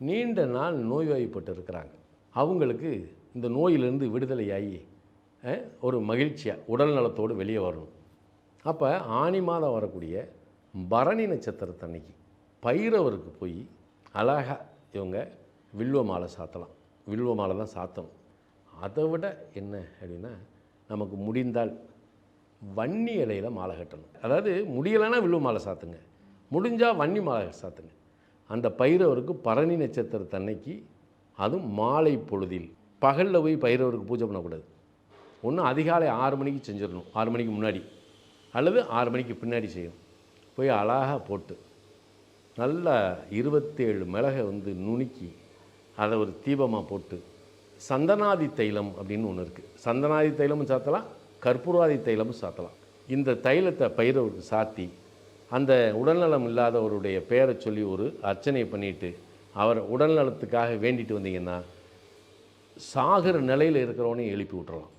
நீண்ட நாள் நோய்வாய்ப்பட்டு இருக்கிறாங்க அவங்களுக்கு இந்த நோயிலிருந்து விடுதலையாகி ஒரு மகிழ்ச்சியாக உடல் நலத்தோடு வெளியே வரணும். அப்போ ஆனி மாதம் வரக்கூடிய பரணி நட்சத்திரத்தன்னைக்கு பைரவருக்கு போய் அழகாக இவங்க வில்வ மாலை சாத்தலாம். வில்வ மாலை தான் சாத்தணும். அதை விட என்ன அப்படின்னா நமக்கு முடிந்தால் வன்னி இலையில மாலை கட்டணும். அதாவது முடியலைன்னா வில்வ மாலை சாத்துங்க. முடிஞ்சால் வன்னி மாலை சாத்துங்க. அந்த பைரவருக்கு பரணி நட்சத்திரத்தன்னைக்கு அதுவும் மாலை பொழுதில். பகலில் போய் பைரவருக்கு பூஜை பண்ணக்கூடாது. ஒன்று அதிகாலை ஆறு மணிக்கு செஞ்சிடணும். ஆறு மணிக்கு முன்னாடி. அல்லது ஆறு மணிக்கு பின்னாடி செய்யணும். போய் அழகாக போட்டு நல்லா இருபத்தேழு மிளகை வந்து நுணுக்கி அதை ஒரு தீபமாக போட்டு சந்தனாதி தைலம் அப்படின்னு ஒன்று இருக்குது சந்தனாதி தைலமும் சாத்தலாம் கற்பூராதி தைலமும் சாத்தலாம். இந்த தைலத்தை பயிரவருக்கு சாத்தி அந்த உடல்நலம் இல்லாதவருடைய பெயரை சொல்லி ஒரு அர்ச்சனை பண்ணிவிட்டு அவர் உடல்நலத்துக்காக வேண்டிட்டு வந்தீங்கன்னா சாகிற நிலையில் இருக்கிறவனையும் எழுப்பி விட்டுறலாம்.